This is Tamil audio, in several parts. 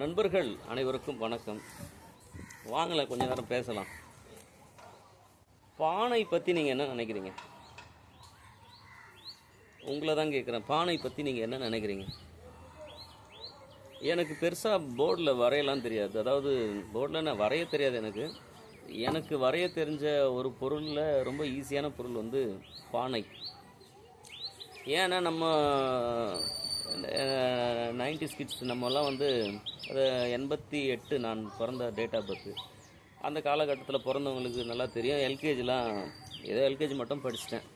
நண்பர்கள் அனைவருக்கும் வணக்கம். வாங்கலை கொஞ்ச நேரம் பேசலாம். பானை பற்றி நீங்கள் என்ன நினைக்கிறீங்க? உங்களை தான் கேட்குறேன் பானை பற்றி நீங்கள் என்ன நினைக்கிறீங்க? எனக்கு பெருசாக போர்டில் வரையலாம் தெரியாது. அதாவது போர்டில் நான் வரைய தெரியாது எனக்கு. எனக்கு வரைய தெரிஞ்ச ஒரு பொருளில் ரொம்ப ஈஸியான பொருள் வந்து பானை. ஏன்னா நம்ம நைன்டி கிட்ஸ் நம்மலாம் வந்து அது எண்பத்தி எட்டு நான் பிறந்த டேட் ஆஃப் பர்த்து அந்த காலகட்டத்தில் பிறந்தவங்களுக்கு நல்லா தெரியும். எல்கேஜிலாம் ஏதோ எல்கேஜி மட்டும் படிச்சிட்டேன்.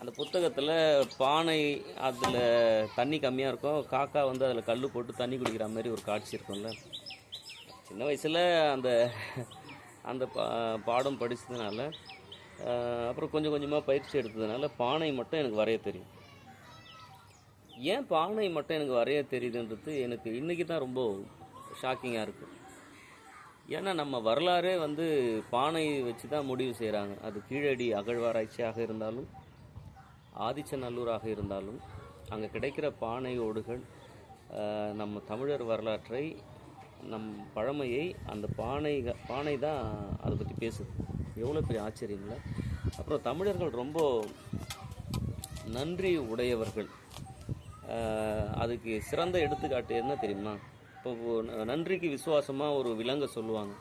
அந்த புத்தகத்தில் பானை அதில் தண்ணி கம்மியாக இருக்கும். காக்கா வந்து அதில் கல் போட்டு தண்ணி குடிக்கிற மாதிரி ஒரு காட்சி இருக்கும்ல. சின்ன வயசில் அந்த அந்த பா பாடம் படித்ததுனால அப்புறம் கொஞ்சம் கொஞ்சமாக பயிற்சி எடுத்ததுனால பானை மட்டும் எனக்கு வரைய தெரியும். ஏன் பானை மட்டும் எனக்கு வரைய தெரியுதுன்றது எனக்கு இன்றைக்கி தான் ரொம்ப ஷாக்கிங்காக இருக்குது ஏன்னா நம்ம வரலாறே வந்து பானை வச்சு தான் முடிவு செய்கிறாங்க அது கீழடி அகழ்வாராய்ச்சியாக இருந்தாலும் ஆதிச்சநல்லூராக இருந்தாலும் அங்கே கிடைக்கிற பானை ஓடுகள் நம்ம தமிழர் வரலாற்றை நம் பழமையை அந்த பானை பானை தான் அதை பற்றி பேசுது. எவ்வளோ பெரிய ஆச்சரியங்கள அப்புறம் தமிழர்கள் ரொம்ப நன்றி உடையவர்கள். அதுக்கு சிறந்த எடுத்துக்காட்டு என்ன தெரியுமா? இப்போ நன்றிக்கு விசுவாசமாக ஒரு விலங்கை சொல்லுவாங்க.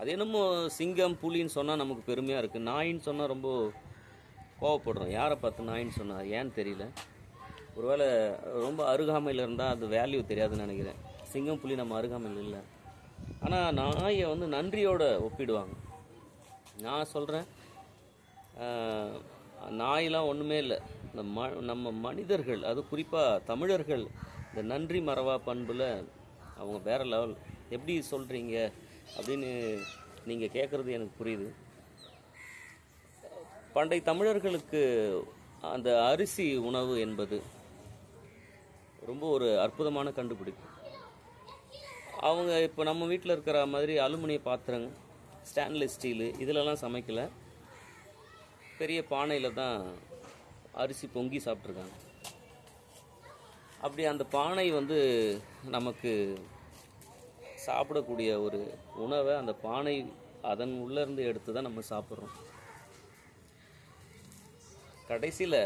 அது என்னமோ சிங்கம் புலின்னு சொன்னால் நமக்கு பெருமையாக இருக்குது நாயின்னு சொன்னால் ரொம்ப கோவப்படுறோம். யாரை பார்த்து நாயின்னு சொன்னார் ஏன்னு தெரியல. ஒருவேளை ரொம்ப அருகாமையில் இருந்தால் அது வேல்யூ தெரியாதுன்னு நினைக்கிறேன். சிங்கம் புலி நம்ம அருகாமையில் இல்லை. ஆனால் நாயை வந்து நன்றியோட ஒப்பிடுவாங்க. நான் சொல்கிறேன் நாயெலாம் ஒன்றுமே இல்லை. இந்த ம நம்ம மனிதர்கள் அது குறிப்பாக தமிழர்கள் இந்த நன்றி மறவா பண்பில் அவங்க வேற லெவல் எப்படி சொல்கிறீங்க அப்படின்னு நீங்கள் கேட்குறது எனக்கு புரியுது. பண்டை தமிழர்களுக்கு அந்த அரிசி உணவு என்பது ரொம்ப ஒரு அற்புதமான கண்டுபிடிப்பு. அவங்க இப்போ நம்ம வீட்டில் இருக்கிற மாதிரி அலுமினிய பாத்திரம் ஸ்டேன்லெஸ் ஸ்டீலு இதிலலாம் சமைக்கலை. பெரிய பானையில் தான் அரிசி பொங்கி சாப்பிட்ருக்காங்க அப்படி அந்த பானை வந்து நமக்கு சாப்பிடக்கூடிய ஒரு உணவை அந்த பானை அதன் உள்ளேருந்து எடுத்து தான் நம்ம சாப்பிட்றோம். கடைசியில்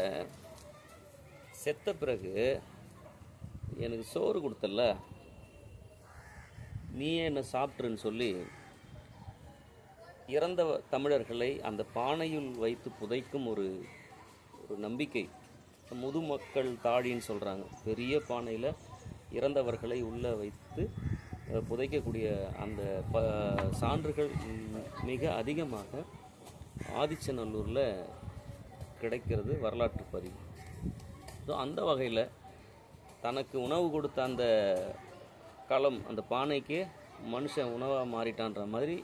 செத்த பிறகு எனக்கு சோறு கொடுத்தல நீயே என்னை சாப்பிட்ருன்னு சொல்லி இறந்த தமிழர்களை அந்த பானையில் வைத்து புதைக்கும் ஒரு ஒரு நம்பிக்கை. முதுமக்கள் தாழின்னு சொல்கிறாங்க பெரிய பானையில் இறந்தவர்களை உள்ளே வைத்து புதைக்கக்கூடிய அந்த ப சான்றுகள் மிக அதிகமாக ஆதிச்சநல்லூரில் கிடைக்கிறது வரலாற்று பதிவு. ஸோ அந்த வகையில் தனக்கு உணவு கொடுத்த அந்த களம் அந்த பானைக்கே மனுஷன் உணவாக மாறிட்டான்ற மாதிரி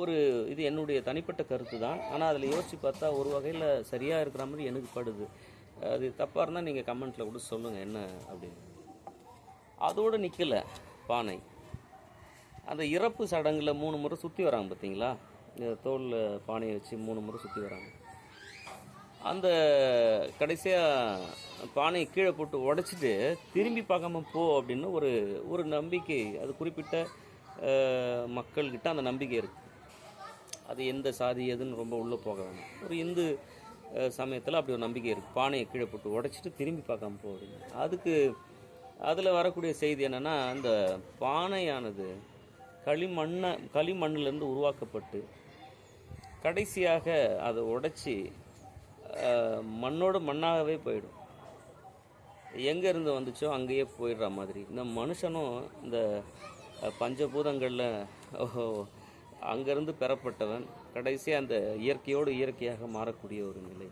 ஒரு இது என்னுடைய தனிப்பட்ட கருத்து தான் ஆனால் அதில் யோசித்து பார்த்தா ஒரு வகையில் சரியாக இருக்கிற மாதிரி எனக்கு படுது. அது தப்பாக இருந்தால் நீங்கள் கமெண்ட்டில் கூட சொல்லுங்கள் என்ன அப்படின்னு. அதோடு நிற்கல பானை. அந்த இறப்பு சடங்கில் மூணு முறை சுற்றி வராங்க பார்த்தீங்களா இந்த தோலில் பானையை வச்சு மூணு முறை சுற்றி வராங்க. அந்த கடைசியாக பானையை கீழே போட்டு உடைச்சிட்டு திரும்பி பார்க்காம போ அப்படின்னு ஒரு ஒரு நம்பிக்கை. அது குறிப்பிட்ட மக்கள்கிட்ட அந்த நம்பிக்கை இருக்குது அது எந்த சாதி எதுன்னு ரொம்ப உள்ளே போக வேணும். ஒரு இந்து சமயத்தில் அப்படி ஒரு நம்பிக்கை இருக்குது பானையை கீழே போட்டு உடைச்சிட்டு திரும்பி பார்க்காம போகிறீங்க அதுக்கு அதில் வரக்கூடிய செய்தி என்னென்னா அந்த பானையானது களிமண்ணை களிமண்ணிலேருந்து உருவாக்கப்பட்டு கடைசியாக அதை உடைச்சி மண்ணோடு மண்ணோட மண்ணாகவே போயிடும். எங்கே இருந்து வந்துச்சோ அங்கேயே போயிடுற மாதிரி. இந்த மனுஷனும் இந்த பஞ்சபூதங்களில் ஓஹோ அங்கேருந்து பெறப்பட்டவன் கடைசியாக அந்த இயற்கையோடு இயற்கையாக மாறக்கூடிய ஒரு நிலை.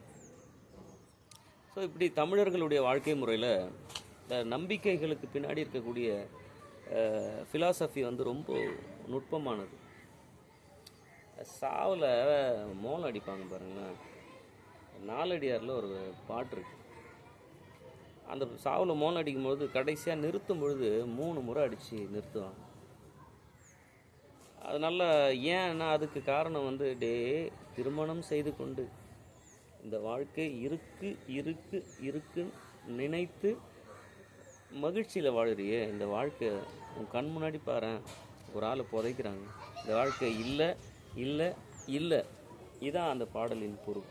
ஸோ இப்படி தமிழர்களுடைய வாழ்க்கை முறையில் இந்த நம்பிக்கைகளுக்கு பின்னாடி இருக்கக்கூடிய ஃபிலாசபி வந்து ரொம்ப நுட்பமானது. சாவில் மோளம் அடிப்பாங்க பாருங்களேன். நாலடியாரில் ஒரு பாட்டு இருக்கு. அந்த சாவில் மோளம் அடிக்கும்பொழுது கடைசியாக நிறுத்தும் பொழுது மூணு முறை அடித்து நிறுத்துவாங்க. அதனால் ஏன்னா அதுக்கு காரணம் வந்து டே திருமணம் செய்து கொண்டு இந்த வாழ்க்கை இருக்கு இருக்கு இருக்குன்னு நினைத்து மகிழ்ச்சியில் வாழுறியே. இந்த வாழ்க்கை உன் கண் முன்னாடி பாரேன் ஒரு ஆளை புதைக்கிறாங்க. இந்த வாழ்க்கை இல்லை இல்லை இல்லை. இதான் அந்த பாடலின் பொருள்.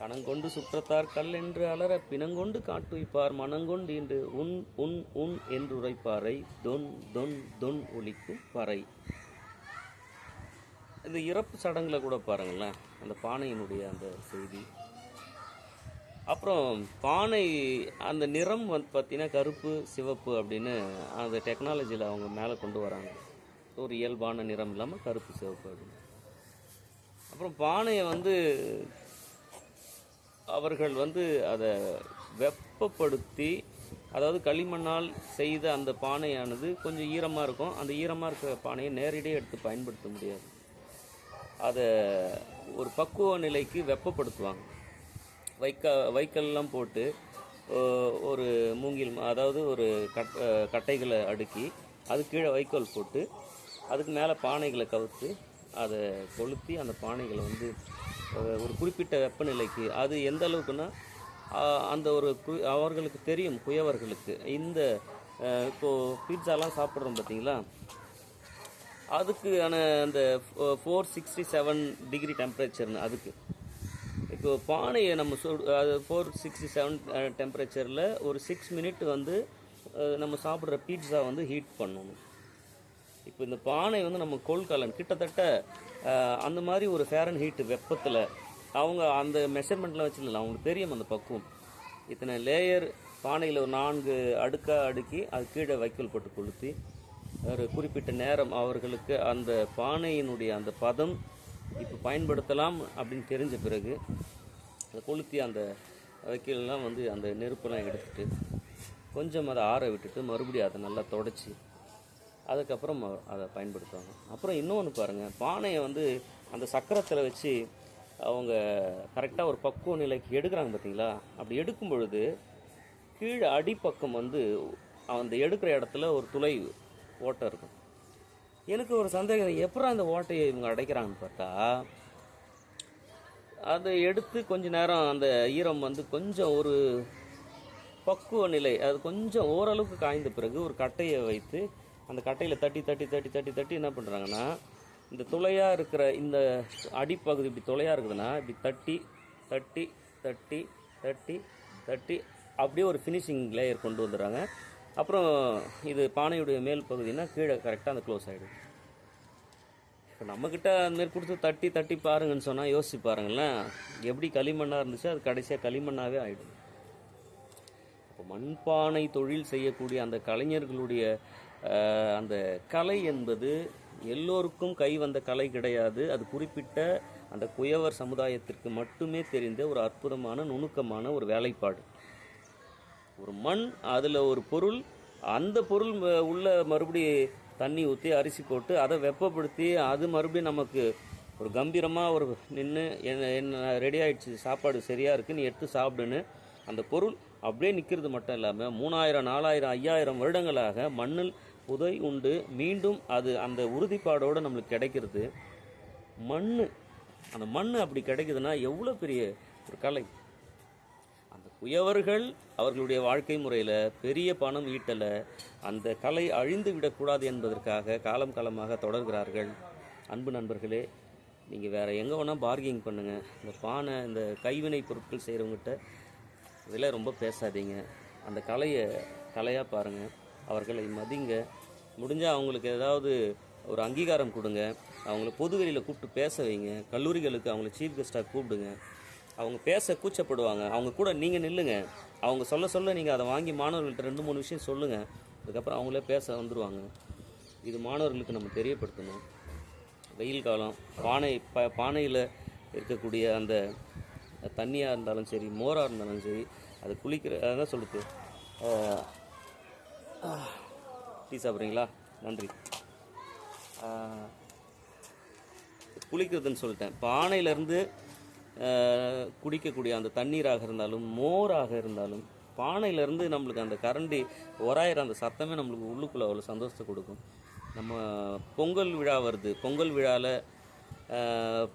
கணங்கொண்டு சுற்றத்தார் கல் என்று அலற பிணங்கொண்டு காட்டுவிப்பார் மனங்கொண்டு இன்று உன் உன் உன் என்று உரைப்பாரை தொன் தொன் தொன் ஒலிக்கும் பறை. இந்த இறப்பு சடங்கில் கூட பாருங்களேன் அந்த பானையினுடைய அந்த செய்தி. அப்புறம் பானை அந்த நிறம் வந்து பார்த்தீங்கன்னா கருப்பு சிவப்பு அப்படின்னு அந்த டெக்னாலஜியில் அவங்க மேலே கொண்டு வராங்க. ஒரு இயல்பான நிறம் இல்லாமல் கருப்பு சிவப்பு அப்படின்னு. அப்புறம் பானையை வந்து அவர்கள் வந்து அதை வெப்பப்படுத்தி அதாவது களிமண்ணால் செய்த அந்த பானையானது கொஞ்சம் ஈரமாக இருக்கும். அந்த ஈரமாக இருக்கிற பானையை நேரடியாக எடுத்து பயன்படுத்த முடியாது. அதை ஒரு பக்குவ நிலைக்கு வெப்பப்படுத்துவாங்க. வைக்க வைக்கல்லாம் போட்டு ஒரு மூங்கில் அதாவது ஒரு கட் கட்டைகளை அடுக்கி அது கீழே வைக்கோல் போட்டு அதுக்கு மேலே பானைகளை கவுத்து அதை கொளுத்தி அந்த பானைகளை வந்து ஒரு குறிப்பிட்ட வெப்பநிலைக்கு அது எந்த அளவுக்குன்னா அந்த ஒரு கு- அவர்களுக்கு தெரியும் குயவர்களுக்கு. இந்த இப்போது இப்போ பீட்சாலாம் சாப்பிட்றோம் பார்த்தீங்களா அதுக்கான அந்த ஃபோர் சிக்ஸ்டி செவன் டிகிரி டெம்பரேச்சர்னு அதுக்கு. இப்போ பானையை நம்ம சுடு அது ஃபோர் சிக்ஸ்டி செவன் டெம்பரேச்சரில் ஒரு சிக்ஸ் மினிட் வந்து நம்ம சாப்பிட்ற பீட்சா வந்து ஹீட் பண்ணணும். இப்போ இந்த பானை வந்து நம்ம கோல்காலன் கிட்டத்தட்ட அந்த மாதிரி ஒரு ஃபேரன் ஹீட் வெப்பத்தில் அவங்க அந்த மெஷர்மெண்ட்லாம் வச்சுருந்தல அவங்களுக்கு தெரியும் அந்த பக்குவம். இத்தனை லேயர் பானையில் ஒரு நான்கு அடுக்காக அடுக்கி அது கீழே வைக்கோல் போட்டு கொளுத்தி ஒரு குறிப்பிட்ட நேரம் அவர்களுக்கு அந்த பானையினுடைய அந்த பதம் இப்போ பயன்படுத்தலாம் அப்படின்னு தெரிஞ்ச பிறகு அதை கொளுத்தி அந்த வைக்கல்லாம் வந்து அந்த நெருப்பெல்லாம் எடுத்துகிட்டு கொஞ்சம் அதை ஆற விட்டுட்டு மறுபடியும் அதை நல்லா தொடச்சி அதுக்கப்புறம் அதை பயன்படுத்துவாங்க. அப்புறம் இன்னொன்று பாருங்கள் பானையை வந்து அந்த சக்கரத்தில் வச்சு அவங்க கரெக்டாக ஒரு பக்குவ நிலைக்கு எடுக்கிறாங்க பார்த்தீங்களா அப்படி எடுக்கும் பொழுது கீழே அடிப்பக்கம் வந்து அந்த எடுக்கிற இடத்துல ஒரு துளை ஓட்டை இருக்கும். எனக்கு ஒரு சந்தேகம் எப்பறம் அந்த ஓட்டையை இவங்க அடைக்கிறாங்கன்னு பார்த்தா அதை எடுத்து கொஞ்ச நேரம் அந்த ஈரம் வந்து கொஞ்சம் ஒரு பக்குவ நிலை அது கொஞ்சம் ஓரளவுக்கு காய்ந்த பிறகு ஒரு கட்டையை வைத்து அந்த கட்டையில் தட்டி தட்டி தட்டி தட்டி தட்டி என்ன பண்ணுறாங்கன்னா இந்த துளையாக இருக்கிற இந்த அடிப்பகுதி இப்படி துளையாக இருக்குதுன்னா இப்படி தட்டி தட்டி தட்டி தட்டி தட்டி அப்படியே ஒரு ஃபினிஷிங் லேயர் கொண்டு வந்துடுறாங்க. அப்புறம் இது பானையுடைய மேல் பகுதினா கீழே கரெக்டாக அந்த க்ளோஸ் ஆகிடும் இப்போ நம்மக்கிட்ட அந்தமாரி கொடுத்து தட்டி தட்டி பாருங்கன்னு சொன்னால் யோசிச்சு பாருங்களேன். எப்படி களிமண்ணாக இருந்துச்சு அது கடைசியாக களிமண்ணாகவே ஆகிடும் இப்போ மண்பானை தொழில் செய்யக்கூடிய அந்த கலைஞர்களுடைய அந்த கலை என்பது எல்லோருக்கும் கை வந்த கலை கிடையாது. அது குறிப்பிட்ட அந்த குயவர் சமுதாயத்திற்கு மட்டுமே தெரிந்த ஒரு அற்புதமான நுணுக்கமான ஒரு வேலைப்பாடு. ஒரு மண் அதில் ஒரு பொருள் அந்த பொருள் உள்ள மறுபடி தண்ணி ஊற்றி அரிசி போட்டு அதை வெப்பப்படுத்தி அது மறுபடியும் நமக்கு ஒரு கம்பீரமாக ஒரு நின்று என்ன என்ன ரெடி ஆகிடுச்சு சாப்பாடு சரியாக இருக்குது நீ எடுத்து சாப்பிடுன்னு அந்த பொருள் அப்படியே நிற்கிறது மட்டும் இல்லாமல் மூணாயிரம் நாலாயிரம் ஐயாயிரம் வருடங்களாக மண்ணில் புதை உண்டு. மீண்டும் அது அந்த உறுதிப்பாடோடு நம்மளுக்கு கிடைக்கிறது. மண் அந்த மண் அப்படி கிடைக்குதுன்னா எவ்வளோ பெரிய ஒரு கலை. அந்த குயவர்கள் அவர்களுடைய வாழ்க்கை முறையில் பெரிய பணம் ஈட்டலை அந்த கலை அழிந்து விடக்கூடாது என்பதற்காக காலம் காலமாக தொடர்கிறார்கள். அன்பு நண்பர்களே நீங்கள் வேறு எங்கே வேணால் பார்கிங் பண்ணுங்கள் இந்த பானை இந்த கைவினை பொருட்கள் செய்கிறவங்ககிட்ட இதெல்லாம் ரொம்ப பேசாதீங்க. அந்த கலையை கலையாக பாருங்கள் அவர்களை மதிங்க. முடிஞ்சால் அவங்களுக்கு ஏதாவது ஒரு அங்கீகாரம் கொடுங்க. அவங்கள பொதுவெளியில் கூப்பிட்டு பேச வைங்க. கல்லூரிகளுக்கு அவங்கள சீஃப் கெஸ்ட்டாக கூப்பிடுங்க. அவங்க பேச கூச்சப்படுவாங்க. அவங்க கூட நீங்கள் நில்லுங்க. அவங்க சொல்ல சொல்ல நீங்கள் அதை வாங்கி மாணவர்கள்ட்ட ரெண்டு மூணு விஷயம் சொல்லுங்கள் அதுக்கப்புறம் அவங்களே பேச வந்துடுவாங்க இது மாணவர்களுக்கு நம்ம தெரியப்படுத்தணும். வெயில் காலம் பானை ப பானையில் இருக்கக்கூடிய அந்த தண்ணியாக இருந்தாலும் சரி மோராக இருந்தாலும் சரி அது குளிக்கிற அதான் சொல்லுது டீ சாப்பிட்றீங்களா? நன்றி. குளிக்கிறதுன்னு சொல்லிட்டேன். பானையிலேருந்து குடிக்கக்கூடிய அந்த தண்ணீராக இருந்தாலும் மோராக இருந்தாலும் பானையிலேருந்து நம்மளுக்கு அந்த கரண்டி உராயிற அந்த சத்தமே நம்மளுக்கு உள்ளுக்குள்ளே அவ்வளோ சந்தோஷத்தை கொடுக்கும். நம்ம பொங்கல் விழா வருது. பொங்கல் விழாவில்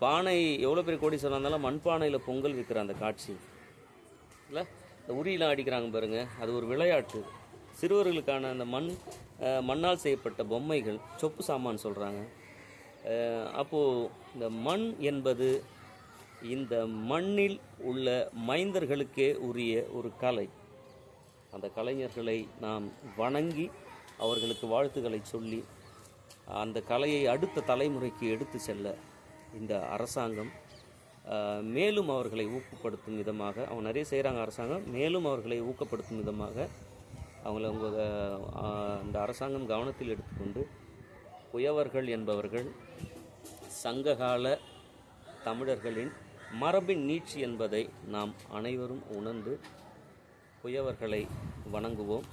பானை எவ்வளோ பெரிய கோடி இருந்தாலும் மண்பானையில் பொங்கல் விற்கிற அந்த காட்சி. இல்லை? இந்த உரியெலாம் அடிக்கிறாங்க பாருங்கள் அது ஒரு விளையாட்டு. சிறுவர்களுக்கான அந்த மண் மண்ணால் செய்யப்பட்ட பொம்மைகள் சொப்பு சாமான் சொல்கிறாங்க அப்போது இந்த மண் என்பது இந்த மண்ணில் உள்ள மைந்தர்களுக்கே உரிய ஒரு கலை. அந்த கலைஞர்களை நாம் வணங்கி அவர்களுக்கு வாழ்த்துக்களை சொல்லி அந்த கலையை அடுத்த தலைமுறைக்கு எடுத்து செல்ல இந்த அரசாங்கம் மேலும் அவர்களை ஊக்கப்படுத்தும் விதமாக அவங்க நிறைய செய்கிறாங்க அரசாங்கம் மேலும் அவர்களை ஊக்கப்படுத்தும் விதமாக அவங்கள அவங்க இந்த அரசாங்கம் கவனத்தில் எடுத்துக்கொண்டு குயவர்கள் என்பவர்கள் சங்ககால தமிழர்களின் மரபின் நீட்சி என்பதை நாம் அனைவரும் உணர்ந்து குயவர்களை வணங்குவோம்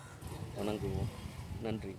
வணங்குவோம். நன்றி.